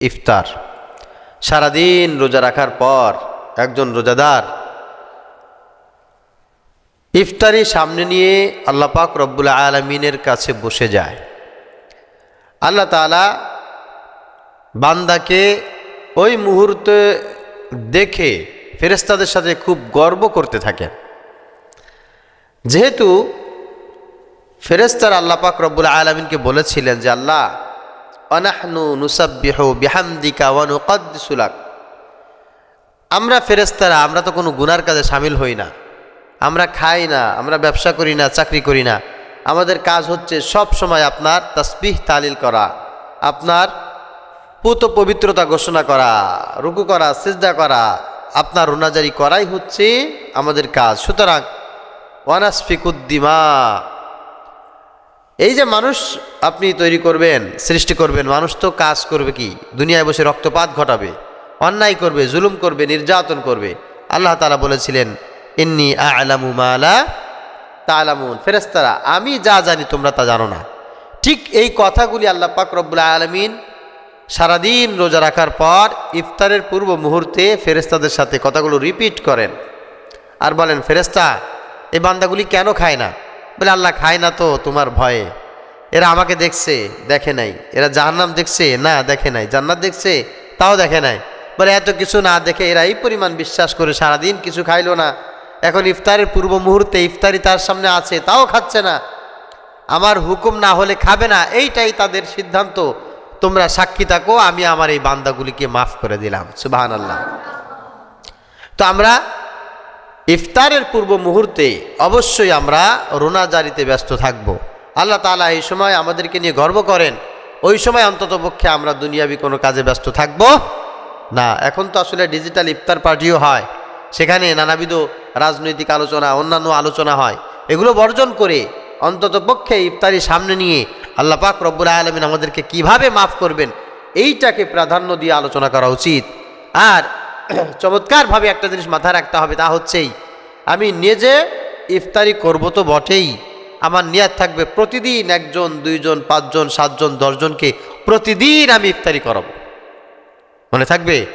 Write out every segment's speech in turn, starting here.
ইফতার। সারাদিন রোজা রাখার পর একজন রোজাদার ইফতারি সামনে নিয়ে আল্লাহ পাক রব্বুল আলমিনের কাছে বসে যায়। আল্লাহ তালা বান্দাকে ওই মুহূর্তে দেখে ফেরেস্তাদের সাথে খুব গর্ব করতে থাকেন যেহেতু ফেরেস্তার আল্লাহ পাক রব্বুল আলমিনকে বলেছিলেন যে, আল্লাহ অনাহনু নুসাব্বিহ বিহামদিকা ওয়ানুকাদ্দিসুলাক আমরা ফেরেস্তারা আমরা তো কোনো গুনার কাজে সামিল হই না। আমরা খাই না, আমরা ব্যবসা করি না, চাকরি করি না। আমাদের কাজ হচ্ছে সব সময় আপনার তসবিহ তালিল করা, আপনার পুত পবিত্রতা ঘোষণা করা, রুকু করা, সিজদা করা, আপনার রোনাজারি করাই হচ্ছে আমাদের কাজ। সুতরাং ওয়ানাসফিকুদ্দিমা এই যে মানুষ আপনি তৈরি করবেন, সৃষ্টি করবেন, মানুষ তো কাজ করবে কি? দুনিয়ায় বসে রক্তপাত ঘটাবে, অন্যায় করবে, জুলুম করবে, নির্যাতন করবে। আল্লাহ তালা বলেছিলেন, ইন্নি আলামু মালা তালামুন। ফেরেস্তারা আমি যা জানি তোমরা তা জানো না। ঠিক এই কথাগুলি আল্লাহ পাক রব্বুল আলমিন সারাদিন রোজা রাখার পর ইফতারের পূর্ব মুহূর্তে ফেরেস্তাদের সাথে কথাগুলো রিপিট করেন। আর বলেন ফেরেস্তা এই বান্দাগুলি কেন খায় না? বলে, আল্লাহ খায় না তো তোমার ভয়ে। এরা আমাকে দেখছে, দেখে নাই। এরা জাহান্নাম দেখছে, না, দেখে নাই। জান্নাত দেখছে, তাও দেখে নাই। বলে, এত কিছু না দেখে এরা এই পরিমাণ বিশ্বাস করে সারাদিন কিছু খাইলো না। এখন ইফতারের পূর্ব মুহূর্তে ইফতারি তার সামনে আছে, তাও খাচ্ছে না। আমার হুকুম না হলে খাবে না, এইটাই তাদের সিদ্ধান্ত। তোমরা সাক্ষী থাকো, আমি আমার এই বান্দাগুলিকে মাফ করে দিলাম। সুবাহান আল্লাহ তো আমরা ইফতারের পূর্ব মুহূর্তে অবশ্যই আমরা রোনাজারিতে ব্যস্ত থাকব। আল্লাহ তালা এই সময় আমাদেরকে নিয়ে গর্ব করেন। ওই সময় অন্তত পক্ষে আমরা দুনিয়াবি কোনো কাজে ব্যস্ত থাকব না। এখন তো আসলে ডিজিটাল ইফতার পার্টিও হয়। সেখানে নানাবিধ রাজনৈতিক আলোচনা, অন্যান্য আলোচনা হয়। এগুলো বর্জন করে অন্তত পক্ষে ইফতারি সামনে নিয়ে আল্লাহ পাক রব্বুল আলমিন আমাদেরকে কীভাবে মাফ করবেন, এইটাকে প্রাধান্য দিয়ে আলোচনা করা উচিত। আর চমৎকারভাবে একটা জিনিস মাথায় রাখতে হবে, তা হচ্ছেই, আমি নিজে ইফতারি করব তো বটেই, আমার নিয়াত থাকবে প্রতিদিন একজন, দুইজন, পাঁচজন, সাতজন, দশজনকে প্রতিদিন আমি ইফতারি করাবো। মনে থাকবে?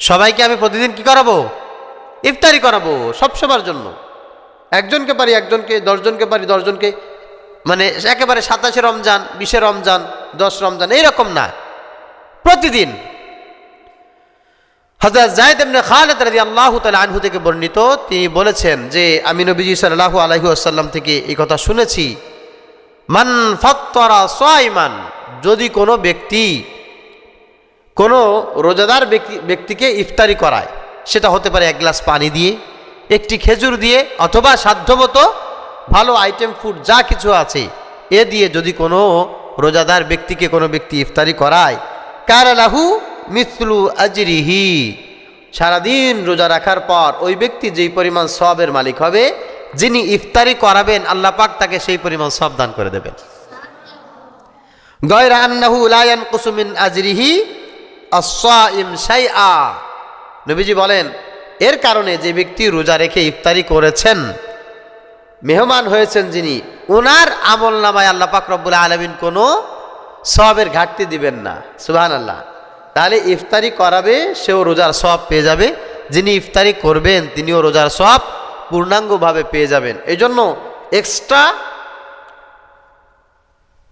সবাইকে আমি প্রতিদিন কি করাবো? ইফতারি করাবো সবসময়ের জন্য। একজনকে পারি একজনকে, দশজনকে পারি দশজনকে মানে একেবারে সাতাশে রমজান, বিশে রমজান, দশ রমজান, এইরকম না। প্রতিদিন হজরত জায়দ এমনি খালেদ রাজি আল্লাহ আনহু থেকে বর্ণিত, তিনি বলেছেন যে, আমি নবীজি সাল্লাহ আলহু আসাল্লাম থেকে এই কথা শুনেছি, মান ফত্তরা সোয়াইমান যদি কোনো ব্যক্তি কোনো রোজাদার ব্যক্তি, ব্যক্তিকে ইফতারি করায়, সেটা হতে পারে এক গ্লাস পানি দিয়ে, একটি খেজুর দিয়ে, অথবা সাধ্যমতো ভালো আইটেম ফুড যা কিছু আছে, এ দিয়ে যদি কোনো রোজাদার ব্যক্তিকে কোনো ব্যক্তি ইফতারি করায়, কারালাহু মিসলু আজরিহি। সারাদিন রোজা রাখার পর ওই ব্যক্তি যেই পরিমাণ সবের মালিক হবে, যিনি ইফতারি করাবেন, আল্লাহ পাক তাকে সেই পরিমাণ সব দান করে দেবেন। গয়রা আন্নাহু লায়ান কুসুমিন আজরিহি আসাইম শাইআ। নবীজি বলেন, এর কারণে যে ব্যক্তি রোজা রেখে ইফতারি করেছেন, মেহমান হয়েছেন যিনি ওনার আমল নামায় আল্লাহ পাক রব্বুল আলমিন কোনো সবের ঘাটতি দিবেন না। সুবাহান আল্লাহ তাহলে ইফতারি করাবে, সেও রোজার সব পেয়ে যাবে। যিনি ইফতারি করবেন, তিনিও রোজার সব পূর্ণাঙ্গভাবে পেয়ে যাবেন। এই জন্য এক্সট্রা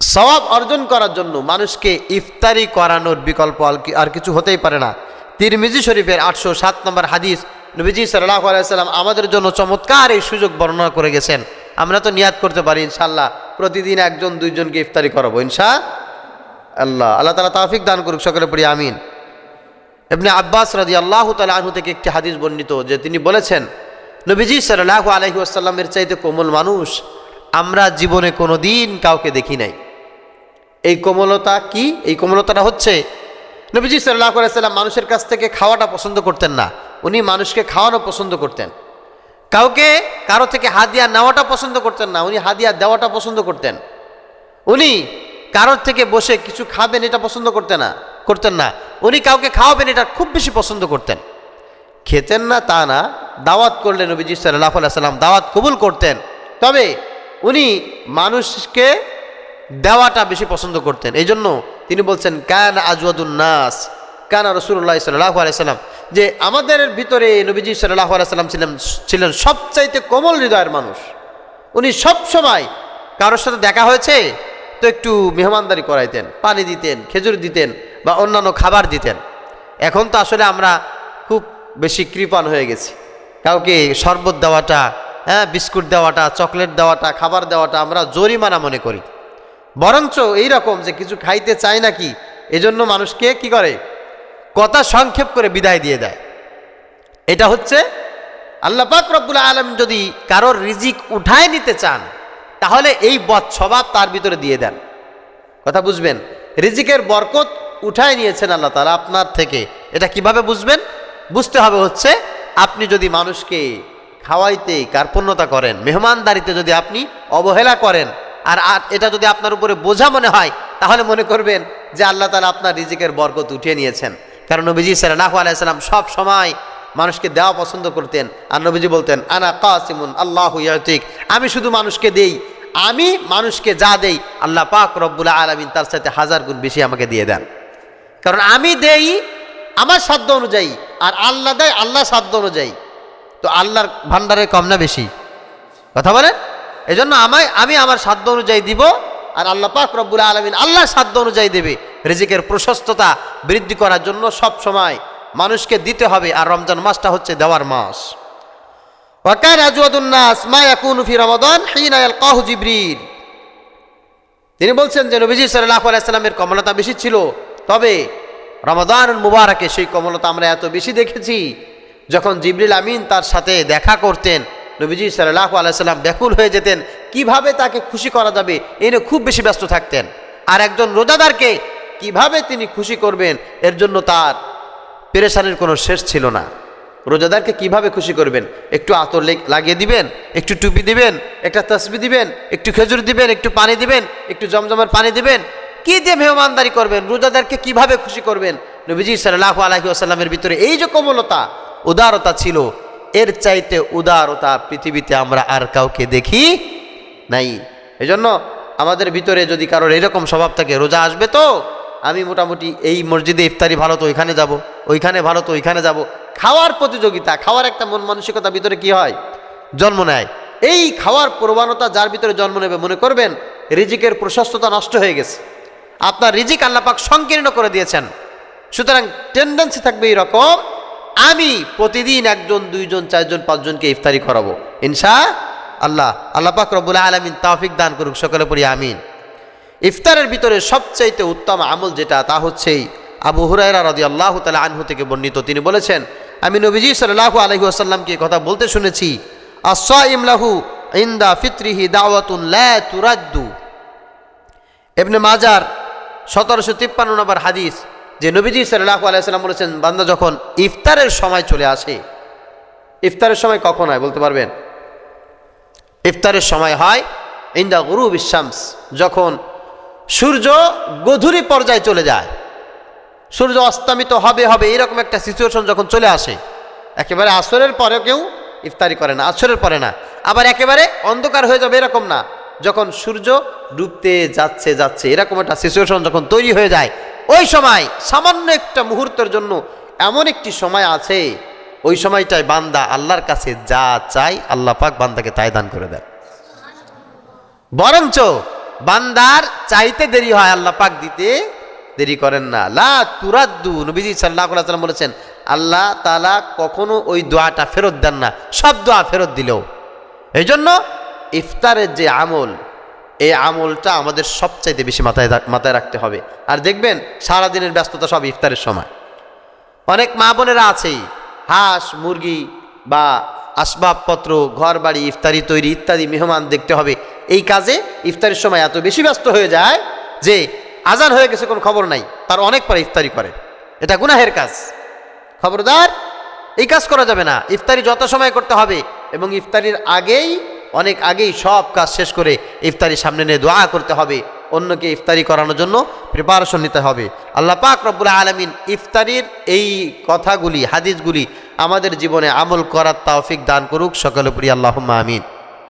সওয়াব অর্জন করার জন্য মানুষকে ইফতারি করানোর বিকল্প আর কিছু হতেই পারে না। তিরমিজি শরীফের আটশো সাত নম্বর হাদিস নবীজি সাল্লাহ আলাইসাল্লাম আমাদের জন্য চমৎকার এই সুযোগ বর্ণনা করে গেছেন। আমরা তো নিয়াদ করতে পারি ইনশাল্লাহ প্রতিদিন একজন, দুইজনকে ইফতারি করাবো ইনশা আল্লাহ। আল্লাহ তালা তাফিক দান করুক সকলে পড়ি আমিন। এমনি আব্বাস রাজি আল্লাহ তালা আনহু থেকে একটি হাদিস বর্ণিত, যে তিনি বলেছেন, নবীজি সাল্লাহ আলহি আসাল্লামের চাইতে কোমল মানুষ আমরা জীবনে কোনো দিন কাউকে দেখি নাই। এই কোমলতা কি? এই কোমলতাটা হচ্ছে, নবীজি সাল্লাহ সাল্লাম মানুষের কাছ থেকে খাওয়াটা পছন্দ করতেন না, উনি মানুষকে খাওয়ানো পছন্দ করতেন। কাউকে, কারও থেকে হাদিয়া নেওয়াটা পছন্দ করতেন না, উনি হাদিয়া দেওয়াটা পছন্দ করতেন। উনি কারোর থেকে বসে কিছু খাবেন এটা পছন্দ করতেন না করতেন না। উনি কাউকে খাওয়াবেন এটা খুব বেশি পছন্দ করতেন। খেতেন না তা না, দাওয়াত করলেন নবীজি সাল্লাহ সাল্লাম দাওয়াত কবুল করতেন। তবে উনি মানুষকে দেওয়াটা বেশি পছন্দ করতেন। এই জন্য তিনি বলছেন, কান নাস, কানা রসুল্লাহ সাল্লাহ আলাইসাল্লাম যে আমাদের ভিতরে নবীজি সাল্লাহ আলাইসাল্লাম ছিলেন ছিলেন সবচাইতে কোমল হৃদয়ের মানুষ। উনি সব সময় কারোর সাথে দেখা হয়েছে? তো একটু মেহমানদারি করাইতেন, পানি দিতেন, খেজুর দিতেন বা অন্যান্য খাবার দিতেন। এখন তো আসলে আমরা খুব বেশি কৃপান হয়ে গেছি। কাউকে শরবত দেওয়াটা হ্যাঁ বিস্কুট দেওয়াটা, চকলেট দেওয়াটা, খাবার দেওয়াটা আমরা জরিমানা মনে করি। বরঞ্চ এই রকম যে কিছু খাইতে চায় নাকি, এজন্য মানুষকে কি করে? কথা সংক্ষেপ করে বিদায় দিয়ে দেয়। এটা হচ্ছে আল্লাহ পাক রব্বুল আলম যদি কারোর রিজিক উঠায় নিতে চান তাহলে এই বদ স্বভাব তার ভিতরে দিয়ে দেন। কথা বুঝবেন? রিজিকের বরকত উঠায় নিয়েছেন আল্লাহ তালা আপনার থেকে। এটা কীভাবে বুঝবেন? বুঝতে হবে হচ্ছে, আপনি যদি মানুষকে খাওয়াইতে, কার্পণ্যতা করেন, মেহমানদারিতে যদি আপনি অবহেলা করেন, আর এটা যদি আপনার উপরে বোঝা মনে হয়, তাহলে মনে করবেন যে আল্লাহ তালা আপনার রিজিকের বরকত উঠিয়ে নিয়েছেন। কারণ নবীজি সাল্লাহ আলাইসাল্লাম সব সময় মানুষকে দেওয়া পছন্দ করতেন আর নবীজি বলতেন, আনা কাসিমুন, আল্লাহ ইয়াতিক। আমি শুধু মানুষকে দেই, আমি মানুষকে যা দেই, আল্লাহ পাক রব্বুল আলমিন তার সাথে হাজার গুণ বেশি আমাকে দিয়ে দেন। কারণ আমি দেই আমার সাধ্য অনুযায়ী আর আল্লাহ দেয় আল্লাহ সাধ্য অনুযায়ী। তো আল্লাহর ভান্ডারে কম না বেশি? কথা বলেন? এই জন্য আমায়, আমি আমার সাধ্য অনুযায়ী দিব আর আল্লাহ পাক রব্বুল আলমিন আল্লাহ সাধ্য অনুযায়ী দেবে। রিজিকের প্রশস্ততা বৃদ্ধি করার জন্য সব সময় মানুষকে দিতে হবে আর রমজান মাসটা হচ্ছে দেওয়ার মাস। রমাদান তিনি বলছেন যে নবীজি সাল্লাল্লাহু সাল্লামের কমলতা বেশি ছিল, তবে রমাদান মুবারকে সেই কমলতা আমরা এত বেশি দেখেছি যখন জিবরিল আমিন তার সাথে দেখা করতেন, নবীজি সাল্লাহ আলাইহি সাল্লাম ব্যাকুল হয়ে যেতেন, কীভাবে তাকে খুশি করা যাবে এই নিয়ে খুব বেশি ব্যস্ত থাকতেন। আর একজন রোজাদারকে কীভাবে তিনি খুশি করবেন, এর জন্য তার পেরেশানির কোনো শেষ ছিল না। রোজাদারকে কীভাবে খুশি করবেন? একটু আতর লেগ- লাগিয়ে দিবেন, একটু টুপি দিবেন, একটা তসবি দিবেন, একটু খেজুর দিবেন, একটু পানি দিবেন, একটু জমজমের পানি দিবেন। কি দিয়ে মেহমানদারি করবেন? রোজাদারকে কীভাবে খুশি করবেন? নবীজি সাল্লাহ আলহি আসাল্লামের ভিতরে এই যে কোমলতা, উদারতা ছিল, এর চাইতে উদারতা পৃথিবীতে আমরা আর কাউকে দেখি নাই। এজন্য আমাদের ভিতরে যদি কারোর এরকম স্বভাব থাকে, রোজা আসবে তো? আমি মোটামুটি এই মসজিদে ইফতারি ভালো তো ওইখানে যাব, ওইখানে ভালো তো ওইখানে যাব। খাওয়ার প্রতিযোগিতা, খাওয়ার একটা মন মানসিকতা ভিতরে কি হয়? জন্ম নেয়। এই খাওয়ার প্রবণতা যার ভিতরে জন্ম নেবে, মনে করবেন, রিজিকের প্রশস্ততা নষ্ট হয়ে গেছে। আপনার রিজিক আল্লাপাক সংকীর্ণ করে দিয়েছেন। সুতরাং টেন্ডেন্সি থাকবে এইরকম, আমি প্রতিদিন একজন, দুইজন, চারজন, পাঁচজনকে ইফতারি করাবো। ইনশা আল্লাহ। আল্লাহ পাক রব্বুল আলমিন তাফিক দান করুক সকলে পড়ি আমিন। ইফতারের ভিতরে সবচাইতে উত্তম আমল যেটা, তা হচ্ছেই আবু হুরায়রা রদি আল্লাহ তালা আনহু থেকে বর্ণিত। তিনি বলেছেন, আমি নবীজি সাল্লাহ আলহি আসাল্লামকে কথা বলতে শুনেছি আসা ইমলাহু ইন্দা ফিত্রিহি দাওয়াতুন তুরাদ্দু। এবনে মাজার সতেরোশো তিপ্পান্ন নম্বর হাদিস, যে নবীজি সাল্লাহ আলাইসাল্লাম বলেছেন, বান্দা যখন ইফতারের সময় চলে আসে, ইফতারের সময় কখন হয় বলতে পারবেন? ইফতারের সময় হয় ইন্দা গুরু বিশ্বামস যখন সূর্য গধূলি পর্যায়ে চলে যায়। সূর্য অস্তামিত হবে হবে, এরকম একটা সিচুয়েশন যখন চলে আসে, একেবারে আসরের পরেও কেউ ইফতারি করে না, আসরের পরে না, আবার একেবারে অন্ধকার হয়ে যাবে এরকম না। যখন সূর্য ডুবতে যাচ্ছে যাচ্ছে, এরকম একটা সিচুয়েশন যখন তৈরি হয়ে যায়, ওই সময়, সামান্য একটা মুহূর্তের জন্য এমন একটি সময় আছে, ওই সময়টায় বান্দা আল্লাহর কাছে যা চাই আল্লাহ পাক বান্দাকে তাই দান করে দেন বরঞ্চ বান্দার চাইতে দেরি হয়, আল্লাহ পাক দিতে দেরি করেন না। লা তুরাদ্দু, নবীজি সাল্লাহ সাল্লাম বলেছেন, আল্লাহ তালা কখনো ওই দোয়াটা ফেরত দেন না, সব দোয়া ফেরত দিলেও। এই জন্য ইফতারের যে আমল, এই আমলটা আমাদের সবচাইতে বেশি মাথায় মাথায় রাখতে হবে। আর দেখবেন, সারাদিনের ব্যস্ততা সব ইফতারের সময়। অনেক মা বোনেরা আছেই, হাঁস, মুরগি বা আসবাবপত্র ঘর বাড়ি ইফতারি তৈরি ইত্যাদি মেহমান দেখতে হবে। এই কাজে ইফতারির সময় এত বেশি ব্যস্ত হয়ে যায় যে আজান হয়ে গেছে, কোনো খবর নাই। তার অনেক পরে ইফতারি করে। এটা গুনাহের কাজ। খবরদার, এই কাজ করা যাবে না। ইফতারি যত সময় করতে হবে এবং ইফতারির আগেই, অনেক আগেই সব কাজ শেষ করে ইফতারি সামনে নিয়ে দোয়া করতে হবে। অন্যকে ইফতারি করানোর জন্য প্রিপারেশন নিতে হবে। আল্লাহ পাক রব্বুল আলমিন ইফতারির এই কথাগুলি, হাদিসগুলি আমাদের জীবনে আমল করার তৌফিক দান করুক। সকলে প্রিয় আল্লাহ আমিন।